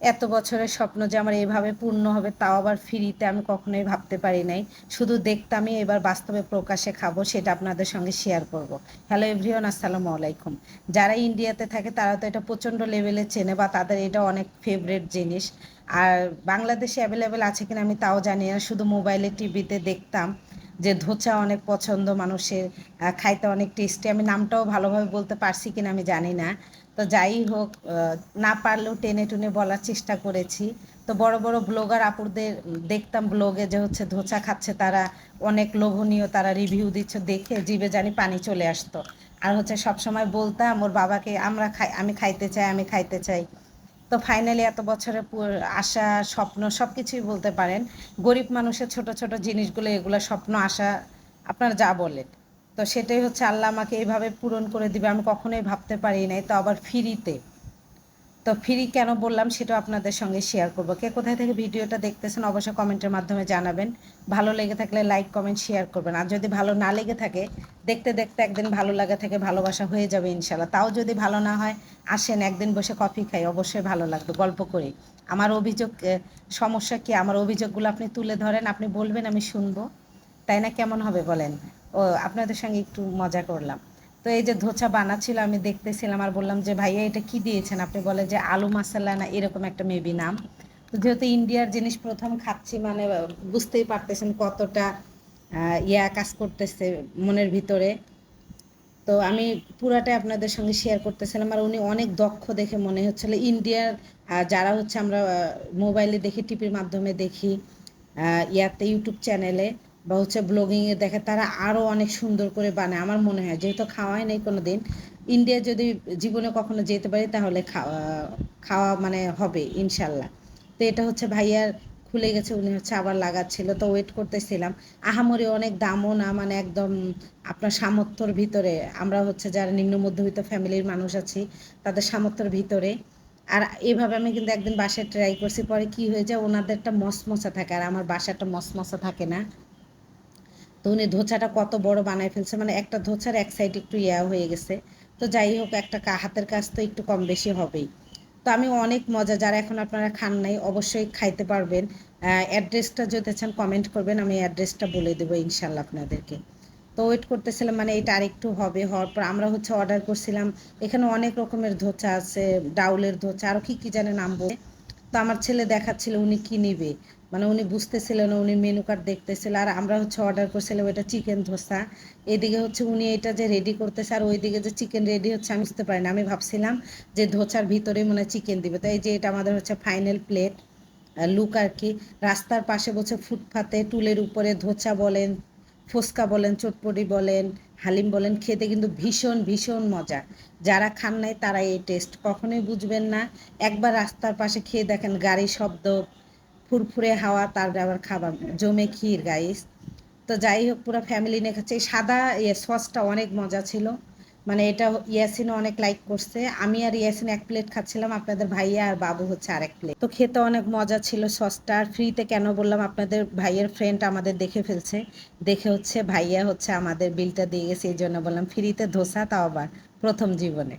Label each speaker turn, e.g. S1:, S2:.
S1: এত বছরের স্বপ্ন যে আমার এইভাবে পূর্ণ হবে, তাও আবার ফ্রিতে আমি কখনোই ভাবতে পারি নাই। শুধু দেখতামই এবার বাস্তবে প্রকাশে খাব, সেটা আপনাদের সঙ্গে শেয়ার করব। হ্যালো এভরিওয়ান আসসালামু আলাইকুম। যারা ইন্ডিয়াতে থাকে, তারা তো এটা প্রচণ্ড লেভেলে চেনে বা তাদের এটা অনেক ফেভারেট জিনিস। আর বাংলাদেশে অ্যাভেলেবেল আছে কিনা আমি তাও জানি না, শুধু মোবাইলে টিভিতে দেখতাম যে ধোচা অনেক পছন্দ মানুষের খাইতে অনেক টেস্টি আমি নামটাও ভালোভাবে বলতে পারছি কিনা আমি জানি না। তো যাই হোক না পারলেও টেনে টুনে বলার চেষ্টা করেছি। তো বড় বড় ব্লগার আপুরদের দেখতাম ব্লগে যে হচ্ছে ধোচা খাচ্ছে তারা, অনেক লোভনীয় তারা রিভিউ দিচ্ছে, দেখে জিভে জানি পানি চলে আসতো। আর হচ্ছে সব সময় বলতাম, ওর বাবাকে আমরা খাই, আমি খাইতে চাই, আমি খাইতে চাই। তো ফাইনালি এত বছরের পু- আশা, স্বপ্ন সব কিছুই বলতে পারেন। গরিব মানুষের ছোট ছোট জিনিসগুলো, এগুলো স্বপ্ন, আশা, আপনারা যা বলেন। তো সেটাই হচ্ছে আল্লাহ আমাকে এইভাবে পূরণ করে দিবে, আমি কখনোই ভাবতে পারি নাই। তো আবার ফ্রিতে। তো ফ্রি কেন বললাম সেটা আপনাদের সঙ্গে শেয়ার করব। কে কোথায় থেকে ভিডিওটা দেখতেছেন অবশ্যই কমেন্টের মাধ্যমে জানাবেন। ভালো লেগে থাকলে লাইক কমেন্ট শেয়ার করবেন। আর যদি ভালো না লেগে থাকে, দেখতে দেখতে একদিন ভালো লাগা থেকে ভালোবাসা হয়ে যাবে ইনশাল্লাহ তাও যদি ভালো না হয়, আসেন একদিন বসে কফি খাই, অবশ্যই ভালো লাগবে, গল্প করি। আমার অভিযোগ সমস্যা কি? আমার অভিযোগগুলো আপনি তুলে ধরেন, আপনি বলবেন, আমি শুনব। তাই না? কেমন হবে বলেন? ও, আপনাদের সঙ্গে একটু মজা করলাম। তো এই যে ধোচা বানাচ্ছিল, আমি দেখতেছিলাম আর বললাম যে, ভাইয়া, এটা কি দিয়েছেন? আপনি বলে যে, আলু মাসালা না, এরকম একটা মেবি নাম। তো যেহেতু ইন্ডিয়ার জিনিস প্রথম খাচ্ছি মানে বুঝতেই পারতেছেন কতটা ইয়া কাজ করতেছে মনের ভিতরে। তো আমি পুরাটাই আপনাদের সঙ্গে শেয়ার করতেছিলাম আর উনি অনেক দক্ষ দেখে মনে হচ্ছিল। ইন্ডিয়ার যারা হচ্ছে আমরা মোবাইলে দেখি টিভির মাধ্যমে দেখি ইয়াতে ইউটিউব চ্যানেলে বা হচ্ছে ব্লগিংয়ে দেখে তারা আরও অনেক সুন্দর করে বানায়। আমার মনে হয়, যেহেতু খাওয়াই নেই কোনো দিন ইন্ডিয়া যদি জীবনে কখনো যেতে পারি তাহলে খাওয়া খাওয়া মানে হবে, ইনশাল্লাহ। তো এটা হচ্ছে ভাইয়ার খুলে গেছে, উনি হচ্ছে আবার লাগাচ্ছিল, তো ওয়েট করতেছিলাম। আহামরি অনেক দামও না মানে একদম আপনার সামর্থ্যর ভিতরে। আমরা হচ্ছে যারা নিম্ন মধ্যবিত্ত ফ্যামিলির মানুষ আছি, তাদের সামর্থ্যর ভিতরে। আর এভাবে আমি কিন্তু একদিন বাসায় ট্রাই করছি, পরে কি হয়ে যায়, ওনাদেরটা মসমসা থাকে, আর আমার বাসাটা মসমসা থাকে না। তো উনি ধোচাটা কত বড় বানায় ফেলছে মানে একটা ধোচার এক সাইড একটু ইয়া হয়ে গেছে। তো যাই হোক, একটা হাতের কাজ তো একটু কম বেশি হবেই। তো আমি অনেক মজা, যারা এখন আপনারা খান নাই, অবশ্যই খাইতে পারবেন। অ্যাড্রেসটা যদি চান কমেন্ট করবেন, আমি অ্যাড্রেসটা বলে দেবো ইনশাল্লাহ আপনাদেরকে। তো ওয়েট করতেছিলাম মানে এটা আরেকটু হবে, হওয়ার পর আমরা হচ্ছে অর্ডার করছিলাম। এখানে অনেক রকমের ধোচা আছে, ডাউলের ধোচা আরও কী কী জানে নাম বলে। তো আমার ছেলে দেখাচ্ছিল উনি কি নিবে? মানে উনি বুঝতেছিল না, উনি মেনু কার্ড দেখতেছিল। আর আমরা হচ্ছে অর্ডার করছিলাম এটা চিকেন ধোসা। এদিকে হচ্ছে উনি এটা যে রেডি করতেছে আর ওইদিকে যে চিকেন রেডি হচ্ছে আমি বুঝতে পারি না আমি ভাবছিলাম যে ধোসার ভিতরে মনে চিকেন দিবে। তো এই যে এটা আমাদের হচ্ছে ফাইনাল প্লেট লুক আর কি। রাস্তার পাশে বসে ফুটপাতে, টুলের উপরে ধোচা বলেন ফুচকা বলেন, চটপটি বলেন, হালিম বলেন, খেতে কিন্তু ভীষণ ভীষণ মজা। যারা খান নাই তারা এই টেস্ট কখনোই বুঝবেন না। একবার রাস্তার পাশে খেয়ে দেখেন গাড়ি শব্দ, ফুরফুরে হাওয়া তার আবার খাবার, জমে ক্ষীর গাইস তো যাই হোক, পুরো ফ্যামিলি নিয়ে খাচ্ছে। সাদা সসটা অনেক মজা ছিল। মানে এটা ইয়াসিনও অনেক লাইক করছে। আমি আর ইয়াসিন এক প্লেট খাচ্ছিলাম, আপনাদের ভাইয়া আর বাবু হচ্ছে আরেক প্লেট তো খেতে অনেক মজা ছিল সসটা। ফ্রিতে কেন বললাম, আপনাদের ভাইয়ের ফ্রেন্ড আমাদের দেখে ফেলছে। দেখে হচ্ছে ভাইয়া হচ্ছে আমাদের বিলটা দিয়ে গেছে, এই জন্য বললাম ফ্রিতে ধোসা, তাও আবার প্রথম জীবনে।